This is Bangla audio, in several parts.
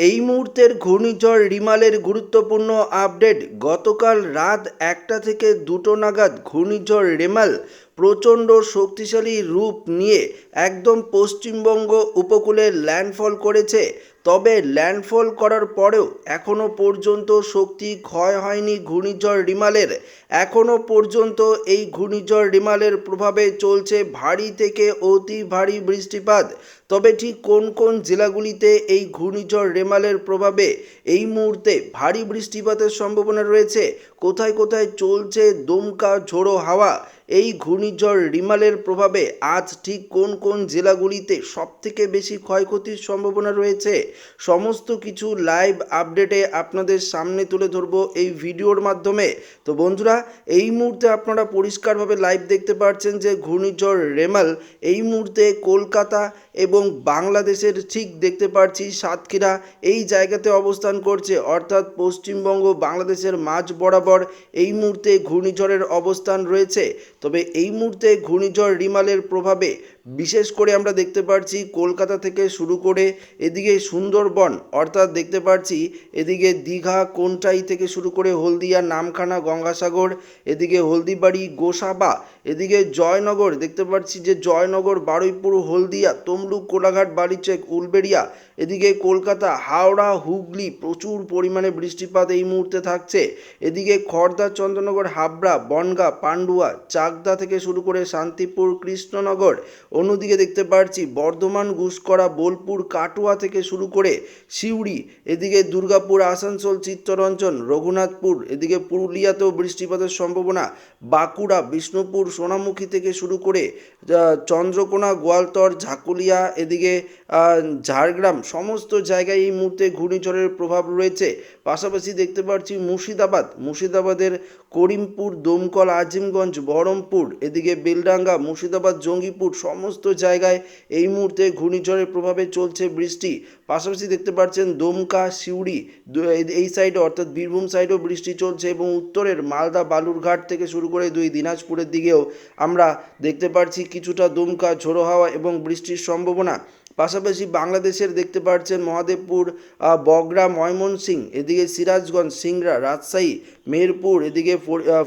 এই মুহূর্তের ঘূর্ণিঝড় রিমালের গুরুত্বপূর্ণ আপডেট। গতকাল রাত একটা থেকে দুটো নাগাদ ঘূর্ণিঝড় রেমাল প্রচণ্ড শক্তিশালী রূপ নিয়ে একদম পশ্চিমবঙ্গ উপকূলে ল্যান্ডফল করেছে। তবে ল্যান্ডফল করার পরেও এখনও পর্যন্ত শক্তি ক্ষয় হয়নি ঘূর্ণিঝড় রিমালের। এখনও পর্যন্ত এই ঘূর্ণিঝড় রিমালের প্রভাবে চলছে ভারী থেকে অতি ভারী বৃষ্টিপাত। তবে ঠিক কোন কোন জেলাগুলিতে এই ঘূর্ণিঝড় রেমালের প্রভাবে এই মুহূর্তে ভারী বৃষ্টিপাতের সম্ভাবনা রয়েছে? কোথায় কোথায় চলছে দমকা ঝোড়ো হাওয়া? এই ঘূর্ণিঝড় রিমালের প্রভাবে আজ ঠিক কোন কোন জেলাগুলিতে সবথেকে বেশি ক্ষয়ক্ষতির সম্ভাবনা রয়েছে? সমস্ত কিছু লাইভ আপডেটে আপনাদের সামনে তুলে ধরবো এই ভিডিওর মাধ্যমে। তো বন্ধুরা, এই মুহূর্তে আপনারা পরিষ্কারভাবে লাইভ দেখতে পাচ্ছেন যে ঘূর্ণিঝড় রেমাল এই মুহূর্তে কলকাতা এবং বাংলাদেশের ঠিক দেখতে পাচ্ছি সাতক্ষীরা এই জায়গাতে অবস্থান করছে। অর্থাৎ পশ্চিমবঙ্গ বাংলাদেশের মাঝ বরাবর এই মুহূর্তে ঘূর্ণিঝড়ের অবস্থান রয়েছে। তবে এই মুহূর্তে ঘূর্ণিঝড় রিমালের প্রভাবে বিশেষ করে আমরা দেখতে পাচ্ছি কলকাতা থেকে শুরু করে এদিকে সুন্দরবন, অর্থাৎ দেখতে পাচ্ছি এদিকে দীঘা, কোনটাই থেকে শুরু করে হলদিয়া, নামখানা, গঙ্গাসাগর, এদিকে হলদিবাড়ি, গোসাবা, এদিকে জয়নগর, দেখতে পাচ্ছি যে জয়নগর, বারুইপুর, হলদিয়া, তমলুক, কোলাঘাট, বালিচেক, উলবেড়িয়া, এদিকে কলকাতা, হাওড়া, হুগলি, প্রচুর পরিমাণে বৃষ্টিপাত এই মুহূর্তে থাকছে। এদিকে খড়দা চন্দ্রনগর, হাবড়া, বনগা, পান্ডুয়া, চাকদা থেকে শুরু করে শান্তিপুর, কৃষ্ণনগর অন্যদিকে দেখতে পাচ্ছি বর্ধমান গুসকরা বোলপুর, কাটুয়া থেকে শুরু করে সিউড়ি, এদিকে দুর্গাপুর, আসানসোল, চিত্তরঞ্জন, রঘুনাথপুর, এদিকে পুরুলিয়াতেও বৃষ্টিপাতের সম্ভাবনা। বাঁকুড়া, বিষ্ণুপুর, সোনামুখী থেকে শুরু করে চন্দ্রকোনা, গোয়ালতর, ঝাকুলিয়া, এদিকে ঝাড়গ্রাম, সমস্ত জায়গায় এই মুহূর্তে ঘূর্ণিঝড়ের প্রভাব রয়েছে। পাশাপাশি দেখতে পাচ্ছি মুর্শিদাবাদ। মুর্শিদাবাদের করিমপুর, দমকল, আজিমগঞ্জ, বহরমপুর, এদিকে বেলডাঙ্গা, মুর্শিদাবাদ, জঙ্গিপুর সমস্ত জায়গায় এই মুহূর্তে ঘূর্ণিঝড়ের প্রভাবে চলছে বৃষ্টি। পাশাপাশি দেখতে পাচ্ছেন দমকা, সিউড়ি এই- সাইডে অর্থাৎ বীরভূম সাইডেও বৃষ্টি চলছে এবং উত্তরের মালদা, বালুরঘাট থেকে শুরু করে দুই দিনাজপুরের দিকেও আমরা দেখতে পাচ্ছি কিছুটা দমকা, ঝোড়ো হাওয়া এবং বৃষ্টির সম্ভাবনা। পাশাপাশি বাংলাদেশের দেখতে পাচ্ছেন মহাদেবপুর বগরা ময়মনসিং এদিকে সিরাজগঞ্জ, সিংড়া, রাজশাহী, মেহেরপুর, এদিকে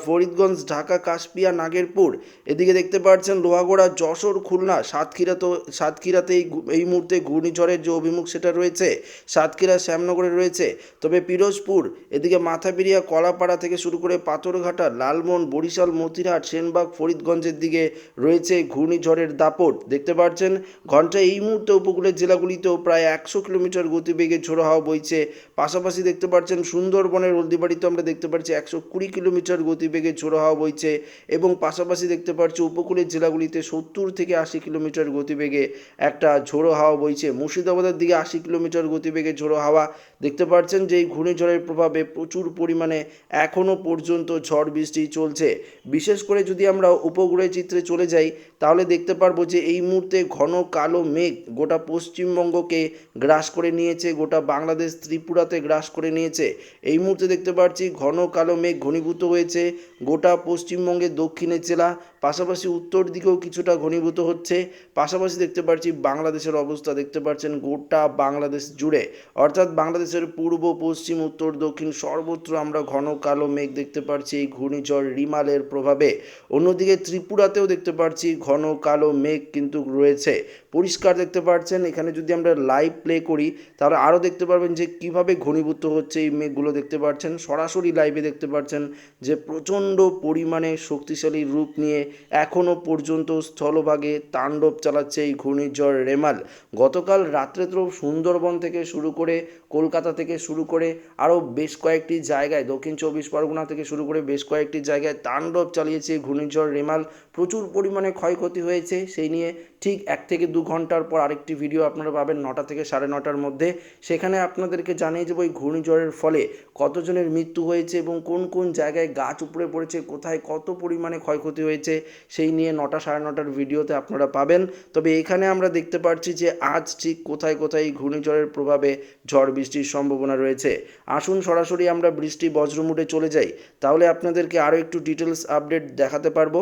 ফরিদগঞ্জ, ঢাকা, কাশপিয়া, নাগেরপুর, এদিকে দেখতে পাচ্ছেন লোহাগড়া, যশোর, খুলনা, সাতক্ষীরা তো সাতক্ষীরাতে এই মুহূর্তে ঘূর্ণিঝড়ের যে অভিমুখ সেটা রয়েছে, সাতক্ষীরা, শ্যামনগরে রয়েছে। তবে পিরোজপুর, এদিকে মাথাপিরিয়া কলাপাড়া থেকে শুরু করে পাথরঘাটা, লালমোহন, বরিশাল, মতিরহাট, সেনবাগ, ফরিদগঞ্জের দিকে রয়েছে ঘূর্ণিঝড়ের দাপট। দেখতে পাচ্ছেন ঘন্টায় এই মুহূর্তে উপকূলের জেলাগুলিতেও প্রায় একশো কিলোমিটার গতিবেগে ঝোড়ো হাওয়া বইছে। পাশাপাশি দেখতে পাচ্ছেন সুন্দরবনের হলদিবাড়িতে আমরা দেখতে পাচ্ছি একশো কুড়ি কিলোমিটার গতিবেগে ঝোড়ো হাওয়া বইছে এবং পাশাপাশি দেখতে পাচ্ছি উপকূলের জেলাগুলিতে সত্তর থেকে আশি কিলোমিটার গতিবেগে একটা ঝোড়ো হাওয়া বইছে। মুর্শিদাবাদের দিকে আশি কিলোমিটার গতিবেগে ঝোড়ো হাওয়া। দেখতে পাচ্ছেন যে এই ঘূর্ণিঝড়ের প্রভাবে প্রচুর পরিমাণে এখনও পর্যন্ত ঝড় বৃষ্টি চলছে। বিশেষ করে যদি আমরা উপগ্রহ চিত্রে চলে যাই, তাহলে দেখতে পারব যে এই মুহূর্তে ঘন কালো মেঘ গোটা পশ্চিমবঙ্গকে গ্রাস করে নিয়েছে, গোটা বাংলাদেশ ত্রিপুরাতে গ্রাস করে নিয়েছে। এই মুহূর্তে দেখতে পাচ্ছি ঘন কালো মেঘ ঘনীভূত হয়েছে। গোটা পশ্চিমবঙ্গের দক্ষিণের জেলা পাশাপাশি উত্তর দিকেও কিছুটা ঘনীভূত হচ্ছে। পাশাপাশি দেখতে পাচ্ছি বাংলাদেশের অবস্থা। দেখতে পাচ্ছেন গোটা বাংলাদেশ জুড়ে। অর্থাৎ বাংলাদেশের পূর্ব, পশ্চিম, উত্তর, দক্ষিণ সর্বত্র আমরা ঘন কালো মেঘ দেখতে পাচ্ছি এই ঘূর্ণিঝড় রিমালের প্রভাবে। অন্যদিকে ত্রিপুরাতেও দেখতে পাচ্ছি ঘন কালো মেঘ কিন্তু রয়েছে। পরিষ্কার দেখতে পাচ্ছেন এখানে যদি আমরা লাইভ প্লে করি, তাহলে আরও দেখতে পারবেন যে কীভাবে ঘনীভূত হচ্ছে এই মেঘগুলো দেখতে পাচ্ছেন সরাসরি লাইভে দেখতে পাচ্ছেন যে প্রচণ্ড পরিমাণে শক্তিশালী রূপ নিয়ে এখনও পর্যন্ত স্থলভাগে তাণ্ডব চালাচ্ছে এই ঘূর্ণিঝড় রেমাল। গতকাল রাত্রে তো সুন্দরবন থেকে শুরু করে কলকাতা থেকে শুরু করে আরও বেশ কয়েকটি জায়গায়, দক্ষিণ চব্বিশ পরগনা থেকে শুরু করে বেশ কয়েকটি জায়গায় তাণ্ডব চালিয়েছে ঘূর্ণিঝড় রেমাল। প্রচুর পরিমাণে ক্ষয়ক্ষতি হয়েছে সেই নিয়ে ঠিক এক থেকে দু ঘণ্টার পর আরেকটি ভিডিও আপনারা পাবেন নটা থেকে সাড়ে নটার মধ্যে। সেখানে আপনাদেরকে জানিয়ে দেবো এই ঘূর্ণিঝড়ের ফলে কতজনের মৃত্যু হয়েছে এবং কোন কোন জায়গায় গাছ উপড়ে পড়েছে, কোথায় কত পরিমাণে ক্ষয়ক্ষতি হয়েছে সেই নিয়ে নটা সাড়ে নটার ভিডিওতে আপনারা পাবেন। তবে এখানে আমরা দেখতে পাচ্ছি যে আজ ঠিক কোথায় কোথায় ঘূর্ণিঝড়ের প্রভাবে ঝড় বৃষ্টির সম্ভাবনা রয়েছে। আসুন সরাসরি আমরা বৃষ্টি বজ্রমুটে চলে যাই। তাহলে আপনাদেরকে আরও একটু ডিটেলস আপডেট দেখাতে পারব।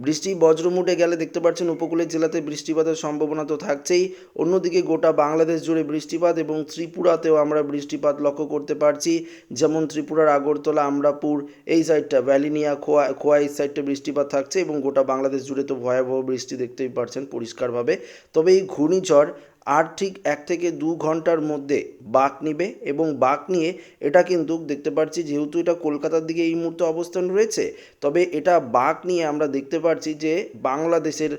বৃষ্টি বজ্রমুটে গেলে দেখতে পাচ্ছেন উপকূলের জেলাতে বৃষ্টিপাতের সম্ভাবনা তো থাকছেই। অন্যদিকে গোটা বাংলাদেশ জুড়ে বৃষ্টিপাত এবং ত্রিপুরাতেও আমরা বৃষ্টিপাত লক্ষ্য করতে পারছি। যেমন ত্রিপুরার আগরতলা, আমরাপুর, এই সাইডটা, ভ্যালিনিয়া, খোয়া খোয়া, এই সাইডটা বৃষ্টিপাত থাকছে এবং গোটা বাংলাদেশ জুড়ে তো ভয়াবহ বৃষ্টি দেখতেই পারছেন পরিষ্কারভাবে। তবে এই ঘূর্ণিঝড় আর ঠিক এক থেকে দু ঘণ্টার মধ্যে বাঁক নিবে এবং বাঁক নিয়ে এটা কিন্তু দেখতে পাচ্ছি যেহেতু এটা কলকাতার দিকে এই মুহূর্তে অবস্থান রয়েছে, তবে এটা বাঁক নিয়ে আমরা দেখতে পাচ্ছি যে বাংলাদেশের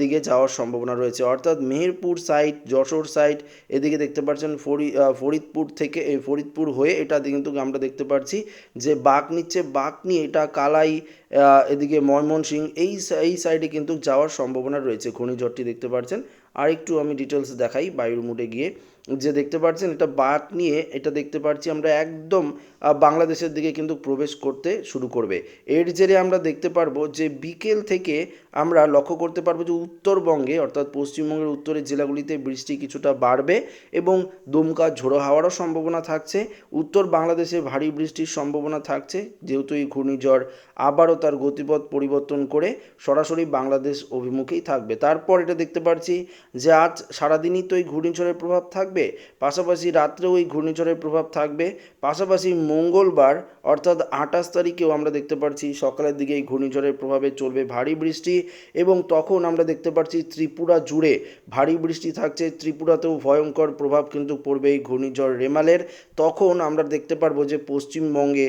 দিকে যাওয়ার সম্ভাবনা রয়েছে। অর্থাৎ মেহেরপুর সাইড যশোর সাইড এদিকে দেখতে পাচ্ছেন ফরি ফরিদপুর থেকে ফরিদপুর হয়ে এটা কিন্তু আমরা দেখতে পাচ্ছি যে বাঁক নিচ্ছে বাঁক নিয়ে এটা কালাই এদিকে ময়মনসিং এই এই সাইডে কিন্তু যাওয়ার সম্ভাবনা রয়েছে। ঘূর্ণিঝড়টি দেখতে পাচ্ছেন আর একটু আমি ডিটেলস দেখাই বায়ুর মুডে গিয়ে। যে দেখতে পাচ্ছেন এটা বাঁক নিয়ে এটা দেখতে পাচ্ছি আমরা একদম বাংলাদেশের দিকে কিন্তু প্রবেশ করতে শুরু করবে। এর জেরে আমরা দেখতে পারব যে বিকেল থেকে আমরা লক্ষ্য করতে পারব যে উত্তরবঙ্গে, অর্থাৎ পশ্চিমবঙ্গের উত্তরের জেলাগুলিতে বৃষ্টি কিছুটা বাড়বে এবং দমকা ঝোড়ো হাওয়ারও সম্ভাবনা থাকছে। উত্তর বাংলাদেশে ভারী বৃষ্টির সম্ভাবনা থাকছে, যেহেতু এই ঘূর্ণিঝড় আবারও তার গতিপথ পরিবর্তন করে সরাসরি বাংলাদেশ অভিমুখেই থাকবে। তারপর এটা দেখতে পাচ্ছি যে আজ সারাদিনই তো এই ঘূর্ণিঝড়ের প্রভাব থাকবে। পাশাপাশি রাত্রেও এই ঘূর্ণিঝড়ের প্রভাব থাকবে। পাশাপাশি মঙ্গলবার, অর্থাৎ আঠাশ তারিখেও আমরা দেখতে পাচ্ছি সকালের দিকে এই ঘূর্ণিঝড়ের প্রভাবে চলবে ভারী বৃষ্টি এবং তখন আমরা দেখতে পাচ্ছি ত্রিপুরা জুড়ে ভারী বৃষ্টি থাকছে। ত্রিপুরাতেও ভয়ঙ্কর প্রভাব কিন্তু পড়বে এই ঘূর্ণিঝড় রেমালের। তখন আমরা দেখতে পারব যে পশ্চিমবঙ্গে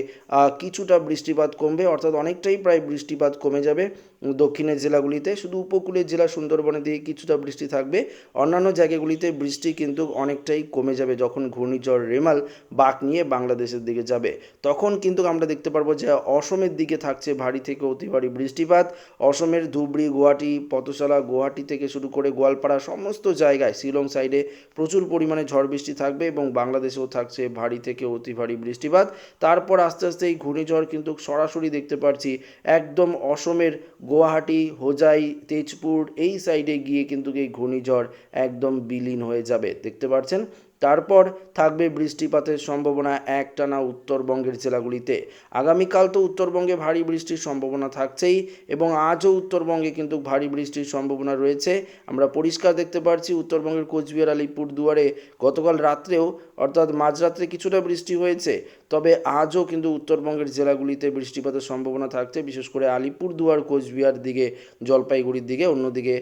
কিছুটা বৃষ্টিপাত কমবে, অর্থাৎ অনেকটাই প্রায় বৃষ্টিপাত কমে যাবে। দক্ষিণের জেলাগুলিতে, শুধু উপকূলের জেলা সুন্দরবনের দিকে কিছুটা বৃষ্টি থাকবে। অন্যান্য জায়গাগুলিতে বৃষ্টি কিন্তু অনেকটাই কমে যাবে যখন ঘূর্ণিঝড় রেমাল বাঁক নিয়ে বাংলাদেশের দিকে যাবে। তখন কিন্তু আমরা দেখতে পারব যে অসমের দিকে থাকছে ভারী থেকে অতি ভারী বৃষ্টিপাত। অসমের ধুবড়ি, গুয়াহাটি, পথশালা, গুয়াহাটি থেকে শুরু করে গোয়ালপাড়া সমস্ত জায়গায় শিলং সাইডে প্রচুর পরিমাণে ঝড় বৃষ্টি থাকবে এবং বাংলাদেশেও থাকছে ভারী থেকে অতি ভারী বৃষ্টিপাত। তারপর আস্তে আস্তে এই ঘূর্ণিঝড় কিন্তু সরাসরি দেখতে পাচ্ছি একদম অসমের গুয়াহাটি, হোজাই, তেজপুর এই সাইডে গিয়ে কিন্তু এই ঘূর্ণিঝড় একদম বিলীন হয়ে যাবে। দেখতে পাচ্ছেন তারপর থাকবে বৃষ্টিপাতের সম্ভাবনা একটানা উত্তরবঙ্গের জেলাগুলিতে। আগামীকাল তো উত্তরবঙ্গে ভারী বৃষ্টির সম্ভাবনা থাকছেই এবং আজও উত্তরবঙ্গে কিন্তু ভারী বৃষ্টির সম্ভাবনা রয়েছে। আমরা পরিষ্কার দেখতে পাচ্ছি উত্তরবঙ্গের কোচবিহার আলিপুর দুয়ারে গতকাল রাত্রেও, অর্থাৎ মাঝরাত্রে কিছুটা বৃষ্টি হয়েছে। তবে আজও কিন্তু উত্তরবঙ্গের জেলাগুলিতে বৃষ্টিপাতের সম্ভাবনা থাকছে, বিশেষ করে আলিপুরদুয়ার, কোচবিহার দিকে, জলপাইগুড়ির দিকে, অন্যদিকে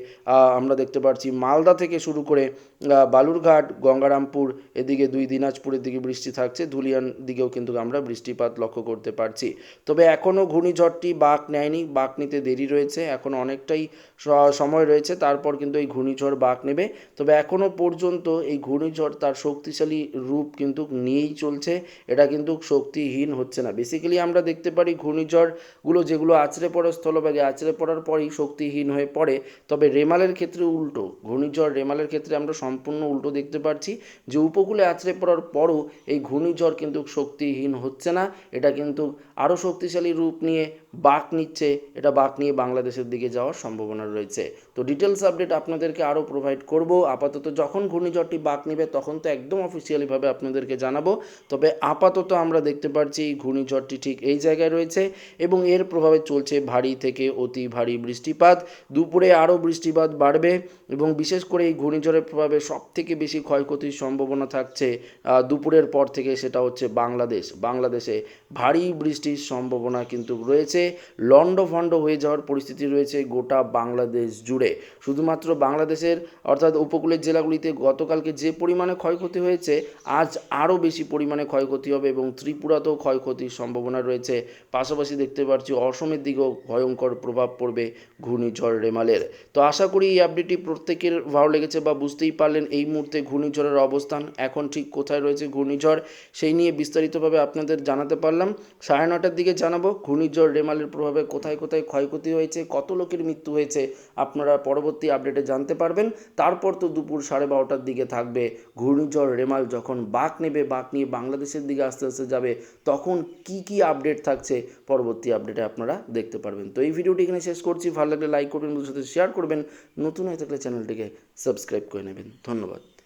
আমরা দেখতে পাচ্ছি মালদা থেকে শুরু করে বালুরঘাট, গঙ্গারামপুর, এদিকে দুই দিনাজপুরের দিকে বৃষ্টি থাকছে, ধুলিয়ান দিকেও কিন্তু আমরা বৃষ্টিপাত লক্ষ্য করতে পারছি। তবে এখনও ঘূর্ণিঝড়টি বাঁক নেয়নি, বাঁক নিতে দেরি রয়েছে, এখন অনেকটাই সময় রয়েছে, তারপর কিন্তু এই ঘূর্ণিঝড় বাঁক নেবে। তবে এখনও পর্যন্ত এই ঘূর্ণিঝড় তার শক্তিশালী রূপ কিন্তু নিয়েই চলছে, এটা কিন্তু শক্তিহীন হচ্ছে না। বেসিক্যালি আমরা দেখতে পারি ঘূর্ণিঝড়গুলো যেগুলো আছড়ে পড়ে স্থলভাগে, আছড়ে পড়ার পরেই শক্তিহীন হয়ে পড়ে। তবে রেমালের ক্ষেত্রে উল্টো, ঘূর্ণিঝড় রেমালের ক্ষেত্রে আমরা সম্পূর্ণ উল্টো দেখতে পাচ্ছি যে উপকূলে আছড়ে পড়ার পরও এই ঘূর্ণিঝড় কিন্তু শক্তিহীন হচ্ছে না। এটা কিন্তু আরও শক্তিশালী রূপ নিয়ে বাঁক নিচ্ছে, এটা বাঁক নিয়ে বাংলাদেশের দিকে যাওয়ার সম্ভাবনা রয়েছে। তো ডিটেলস আপডেট আপনাদেরকে আরও প্রোভাইড করব। আপাতত যখন ঘূর্ণিঝড়টি বাঁক নেবে, তখন তো একদম অফিসিয়ালিভাবে আপনাদেরকে জানাব। তবে আপাতত আমরা দেখতে পাচ্ছি ঘূর্ণিঝড়টি ঠিক এই জায়গায় রয়েছে এবং এর প্রভাবে চলছে ভারী থেকে অতি ভারী বৃষ্টিপাত। দুপুরে আরও বৃষ্টিপাত বাড়বে এবং বিশেষ করে এই ঘূর্ণিঝড়ের প্রভাবে সব থেকে বেশি ক্ষয়ক্ষতির সম্ভাবনা থাকছে দুপুরের পর থেকে সেটা হচ্ছে বাংলাদেশ। বাংলাদেশে ভারী বৃষ্টির সম্ভাবনা কিন্তু রয়েছে। লন্ড লণ্ডভণ্ড হয়ে যাওয়ার পরিস্থিতি রয়েছে গোটা বাংলাদেশ জুড়ে। শুধুমাত্র বাংলাদেশের, অর্থাৎ উপকূলের জেলাগুলিতে গতকালকে যে পরিমাণে ক্ষয়ক্ষতি হয়েছে, আজ আরও বেশি পরিমাণে ক্ষয়ক্ষতি হবে এবং ত্রিপুরাতেও ক্ষয়ক্ষতির সম্ভাবনা রয়েছে। পাশাপাশি দেখতে পাচ্ছি অসমের দিকেও ভয়ঙ্কর প্রভাব পড়বে ঘূর্ণিঝড় রেমালের। তো আশা করি এই আপডেটটি প্রত্যেকের ভালো লেগেছে বা বুঝতেই পারলেন এই মুহূর্তে ঘূর্ণিঝড়ের অবস্থান। এখন ঠিক কোথায় রয়েছে ঘূর্ণিঝড়, সেই নিয়ে বিস্তারিতভাবে আপনাদের জানাতে পারলাম। সাড়ে নটার দিকে জানাব। ঘূর্ণিঝড় রেমালের প্রভাবে কোথায় কোথায় ক্ষয়ক্ষতি হয়েছে, কত লোকের মৃত্যু হয়েছে, আপনারা পরবর্তী আপডেটে জানতে পারবেন। তারপর তো দুপুর সাড়ে বারোটার দিকে থাকবে। ঘূর্ণিঝড় রেমাল যখন বাঁক নেবে, বাঁক নিয়ে বাংলাদেশের দিকে আস্তে আস্তে যাবে, তখন কি কি আপডেট থাকছে পরবর্তী আপডেটে আপনারা দেখতে পারবেন। তো এই ভিডিওটি এখানে শেষ করছি। ভালো লাগলে লাইক করবেন, বন্ধুদের সাথে শেয়ার করবেন। নতুন হয়ে থাকলে চ্যানেলটিকে সাবস্ক্রাইব করে নেবেন। ধন্যবাদ।